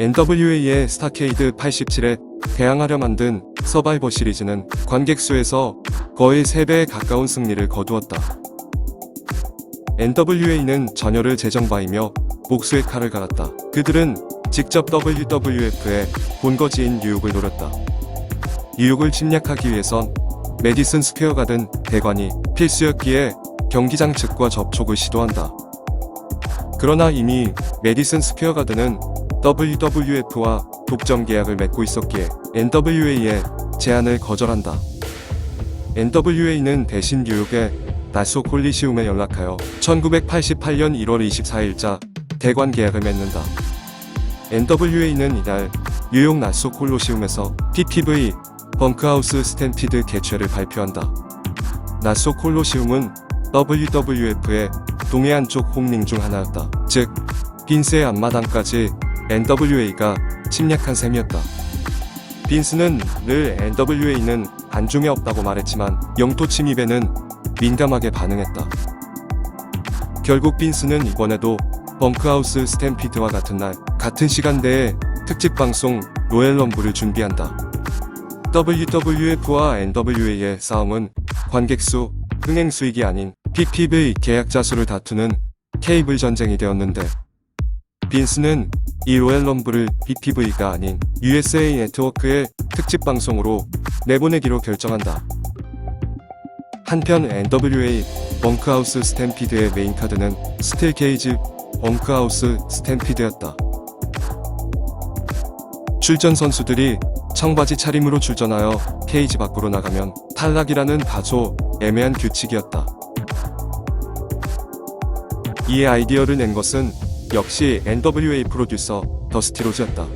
NWA의 스타케이드 87에 대항하려 만든 서바이버 시리즈는 관객 수에서 거의 3배에 가까운 승리를 거두었다. NWA는 전열을 재정바이며 목수의 칼을 갈았다. 그들은 직접 WWF의 본거지인 뉴욕을 노렸다. 뉴욕을 침략하기 위해선 메디슨 스퀘어 가든 대관이 필수였기에 경기장 측과 접촉을 시도한다. 그러나 이미 메디슨 스퀘어 가든은 WWF와 독점 계약을 맺고 있었기에 NWA의 제안을 거절한다. NWA는 대신 뉴욕의 나소 콜리시움에 연락하여 1988년 1월 24일자 대관 계약을 맺는다. NWA는 이날 뉴욕 나소 콜로시움에서 PPV 벙크하우스 스탬피드 개최를 발표한다. 나소 콜로시움은 WWF의 동해안 쪽 홈링 중 하나였다. 즉, 빈스의 앞마당까지 NWA가 침략한 셈이었다. 빈스는 늘 NWA는 안중에 없다고 말했지만 영토 침입에는 민감하게 반응했다. 결국 빈스는 이번에도 벙크하우스 스탬피드와 같은 날 같은 시간대에 특집 방송 로얄 럼블을 준비한다. WWF와 NWA의 싸움은 관객 수, 흥행 수익이 아닌 PPV 계약자 수를 다투는 케이블 전쟁이 되었는데 빈스는 이 로얄 럼블을 PPV가 아닌 USA 네트워크의 특집 방송으로 내보내기로 결정한다. 한편 NWA 벙크하우스 스탬피드의 메인 카드는 스틸 게이지 벙크하우스 스탬피드였다. 출전 선수들이 청바지 차림으로 출전하여 케이지 밖으로 나가면 탈락이라는 다소 애매한 규칙이었다. 이에 아이디어를 낸 것은 역시 NWA 프로듀서 더스티 로즈였다.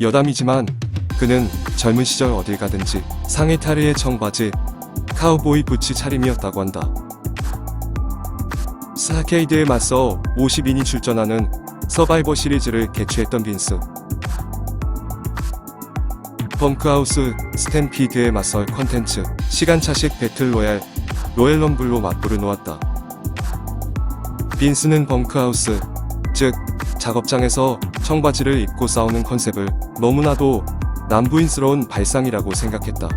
여담이지만 그는 젊은 시절 어딜 가든지 상의 타르의 청바지, 카우보이 부츠 차림이었다고 한다. 스타케이드에 맞서 50인이 출전하는 서바이버 시리즈를 개최했던 빈스. 펑크하우스 스탬피드에 맞설 컨텐츠, 시간차식 배틀 로얄, 로얄 럼블로 맞불을 놓았다. 빈스는 벙크하우스, 즉 작업장에서 청바지를 입고 싸우는 컨셉을 너무나도 남부인스러운 발상이라고 생각했다.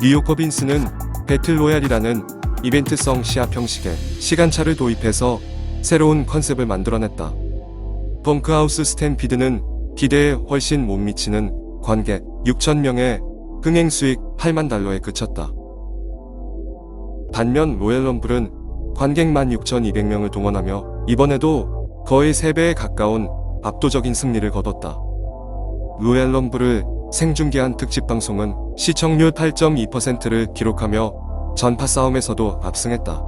뉴요커 빈스는 배틀 로얄이라는 이벤트성 시합 형식의 시간차를 도입해서 새로운 컨셉을 만들어냈다. 벙크하우스 스탬피드는 기대에 훨씬 못 미치는 관객 6천명의 흥행 수익 8만 달러에 그쳤다. 반면 로얄 럼블은 관객 16,200명을 동원하며 이번에도 거의 3배에 가까운 압도적인 승리를 거뒀다. 럼블을 생중계한 특집 방송은 시청률 8.2%를 기록하며 전파 싸움에서도 압승했다.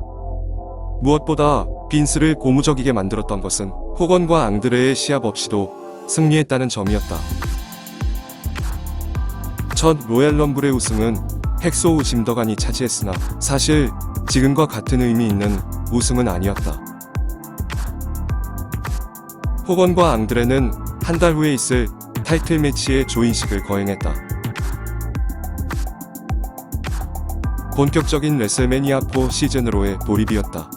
무엇보다 빈스를 고무적이게 만들었던 것은 호건과 앙드레의 시합 없이도 승리했다는 점이었다. 첫 로얄 럼블의 우승은 헥소 짐더간이 차지했으나 사실 지금과 같은 의미 있는 우승은 아니었다. 호건과 앙드레는 한 달 후에 있을 타이틀 매치의 조인식을 거행했다. 본격적인 레슬매니아 4 시즌으로의 돌입이었다.